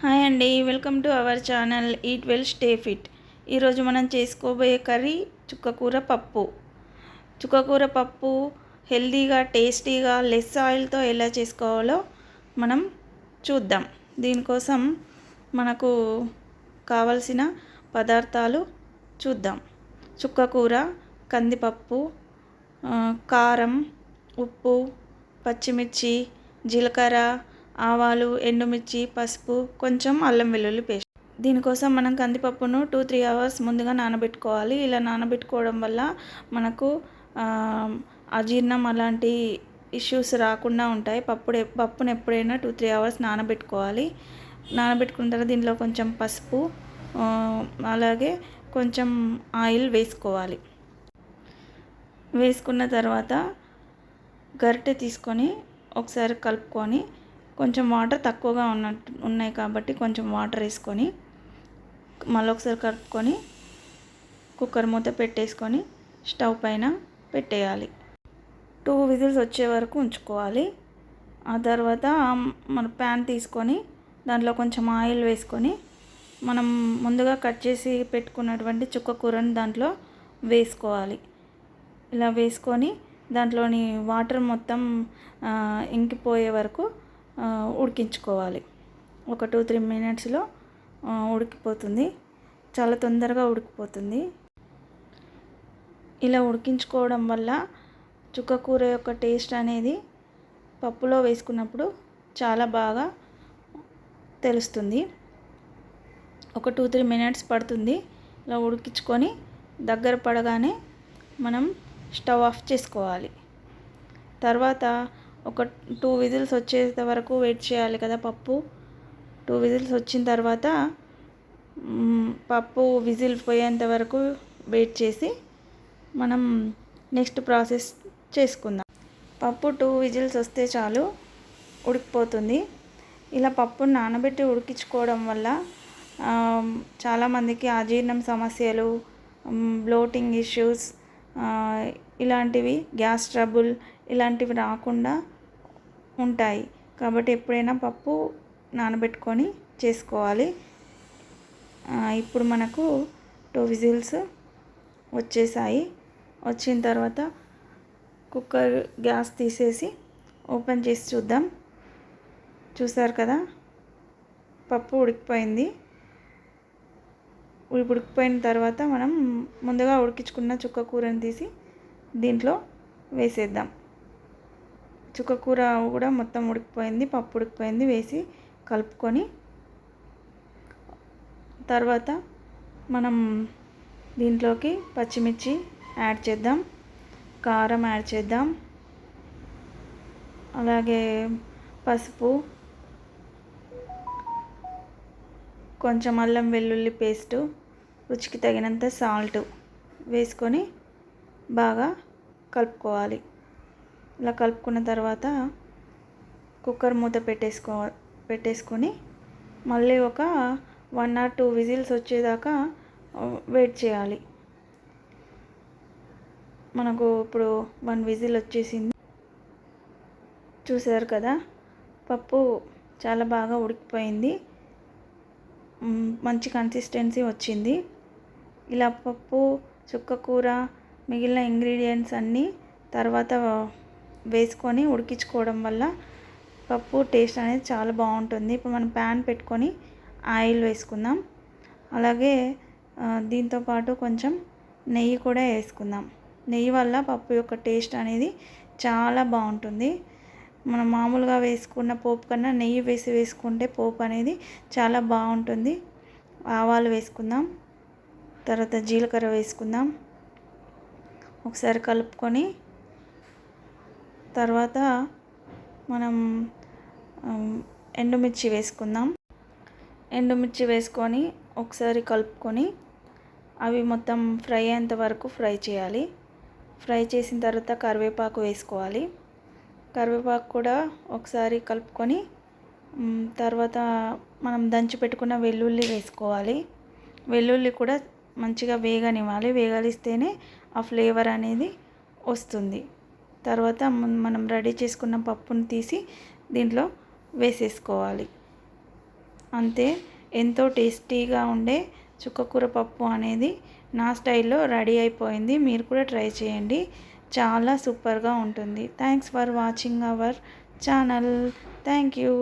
Hi అండి welcome to our channel eat well stay fit. ఈరోజు మనం చేసుకోబోయే కర్రీ చుక్కకూర పప్పు. చుక్కకూర పప్పు హెల్దీగా టేస్టీగా లెస్ ఆయిల్తో ఎలా చేసుకోవాలో మనం చూద్దాం. దీనికోసం మనకు కావలసిన పదార్థాలు చూద్దాం. చుక్కకూర కందిపప్పు కారం ఉప్పు పచ్చిమిర్చి జీలకర్ర ఆవాలు ఎండుమిర్చి పసుపు కొంచెం అల్లం వెల్లుల్లి పేస్ట్. దీనికోసం మనం కందిపప్పును టూ త్రీ అవర్స్ ముందుగా నానబెట్టుకోవాలి. ఇలా నానబెట్టుకోవడం వల్ల మనకు అజీర్ణం అలాంటి ఇష్యూస్ రాకుండా ఉంటాయి. పప్పుడు పప్పును ఎప్పుడైనా టూ త్రీ అవర్స్ నానబెట్టుకోవాలి. నానబెట్టుకున్న తర్వాత దీనిలో కొంచెం పసుపు అలాగే కొంచెం ఆయిల్ వేసుకోవాలి. వేసుకున్న తర్వాత గరిటె తీసుకొని ఒకసారి కలుపుకొని కొంచెం వాటర్ తక్కువగా ఉన్నట్టు ఉన్నాయి కాబట్టి కొంచెం వాటర్ వేసుకొని మళ్ళీ ఒకసారి కలుపుకొని కుక్కర్ మూత పెట్టేసుకొని స్టవ్ పైన పెట్టేయాలి. టూ విజిల్స్ వచ్చే వరకు ఉంచుకోవాలి. ఆ తర్వాత మన ప్యాన్ తీసుకొని దాంట్లో కొంచెం ఆయిల్ వేసుకొని మనం ముందుగా కట్ చేసి పెట్టుకున్నటువంటి చుక్క కూరని దాంట్లో వేసుకోవాలి. ఇలా వేసుకొని దాంట్లోని వాటర్ మొత్తం ఇంకిపోయే వరకు ఉడికించుకోవాలి. ఒక టూ త్రీ మినిట్స్లో ఉడికిపోతుంది. చాలా తొందరగా ఉడికిపోతుంది. ఇలా ఉడికించుకోవడం వల్ల చుక్కకూర యొక్క టేస్ట్ అనేది పప్పులో వేసుకున్నప్పుడు చాలా బాగా తెలుస్తుంది. ఒక టూ త్రీ మినిట్స్ పడుతుంది. ఇలా ఉడికించుకొని దగ్గర పడగానే మనం స్టవ్ ఆఫ్ చేసుకోవాలి. తర్వాత ఒక టూ విజిల్స్ వచ్చేంత వరకు వెయిట్ చేయాలి కదా పప్పు. టూ విజిల్స్ వచ్చిన తర్వాత పప్పు విజిల్ పోయేంత వరకు వెయిట్ చేసి మనం నెక్స్ట్ ప్రాసెస్ చేసుకుందాం. పప్పు టూ విజిల్స్ వస్తే చాలు ఉడికిపోతుంది. ఇలా పప్పును నానబెట్టి ఉడికించుకోవడం వల్ల చాలామందికి అజీర్ణం సమస్యలు బ్లోటింగ్ ఇష్యూస్ ఇలాంటివి గ్యాస్ ట్రబుల్ ఇలాంటివి రాకుండా ఉంటాయి. కాబట్టి ఎప్పుడైనా పప్పు నానబెట్టుకొని చేసుకోవాలి. ఇప్పుడు మనకు టూ విజిల్స్ వచ్చేసాయి. వచ్చిన తర్వాత కుక్కర్ గ్యాస్ తీసేసి ఓపెన్ చేసి చూద్దాం. చూసారు కదా? పప్పు ఉడికిపోయింది. ఉడికిపోయిన తర్వాత మనం ముందుగా ఉడికించుకున్న చుక్క కూరని తీసి దీంట్లో వేసేద్దాం. చుక్క కూర కూడా మొత్తం ఉడికిపోయింది పప్పు ఉడికిపోయింది వేసి కలుపుకొని. తర్వాత మనం దీంట్లోకి పచ్చిమిర్చి యాడ్ చేద్దాం కారం యాడ్ చేద్దాం అలాగే పసుపు కొంచెం అల్లం వెల్లుల్లి పేస్టు రుచికి తగినంత సాల్ట్ వేసుకొని బాగా కలుపుకోవాలి. ఇలా కలుపుకున్న తర్వాత కుక్కర్ మూత పెట్టేసుకో పెట్టేసుకొని మళ్ళీ ఒక వన్ ఆర్ టూ విజిల్స్ వచ్చేదాకా వెయిట్ చేయాలి. మనకు ఇప్పుడు వన్ విజిల్ వచ్చేసింది. చూసారు కదా పప్పు చాలా బాగా ఉడికిపోయింది. మంచి కన్సిస్టెన్సీ వచ్చింది. ఇలా పప్పు చుక్క కూర మిగిలిన ఇంగ్రీడియంట్స్ అన్నీ తర్వాత వేసుకొని ఉడికించుకోవడం వల్ల పప్పు టేస్ట్ అనేది చాలా బాగుంటుంది. ఇప్పుడు మనం ప్యాన్ పెట్టుకొని ఆయిల్ వేసుకుందాం. అలాగే దీంతోపాటు దీంతో పాటు కొంచెం నెయ్యి కూడా వేసుకుందాం. నెయ్యి వల్ల పప్పు యొక్క టేస్ట్ అనేది చాలా బాగుంటుంది. మనం మామూలుగా వేసుకున్న పోపు కన్నా నెయ్యి వేసి వేసుకుంటే పోపు అనేది చాలా బాగుంటుంది. ఆవాలు వేసుకుందాం. తర్వాత జీలకర్ర వేసుకుందాం. ఒకసారి కలుపుకొని తర్వాత మనం ఎండుమిర్చి వేసుకుందాం. ఎండుమిర్చి వేసుకొని ఒకసారి కలుపుకొని అవి మొత్తం ఫ్రై అయ్యేంత వరకు ఫ్రై చేయాలి. ఫ్రై చేసిన తర్వాత కరివేపాకు వేసుకోవాలి. కరివేపాకు కూడా ఒకసారి కలుపుకొని తర్వాత మనం దంచి పెట్టుకున్న వెల్లుల్లి వేసుకోవాలి. వెల్లుల్లి కూడా మంచిగా వేగనివ్వాలి. వేగలిస్తేనే ఆ ఫ్లేవర్ అనేది వస్తుంది. తర్వాత మనం రెడీ చేసుకున్న పప్పును తీసి దీంట్లో వేసేసుకోవాలి. అంతే. ఎంతో టేస్టీగా ఉండే చుక్కకూర పప్పు అనేది నా స్టైల్లో రెడీ అయిపోయింది. మీరు కూడా ట్రై చేయండి. చాలా సూపర్గా ఉంటుంది. Thanks for watching our channel. Thank you.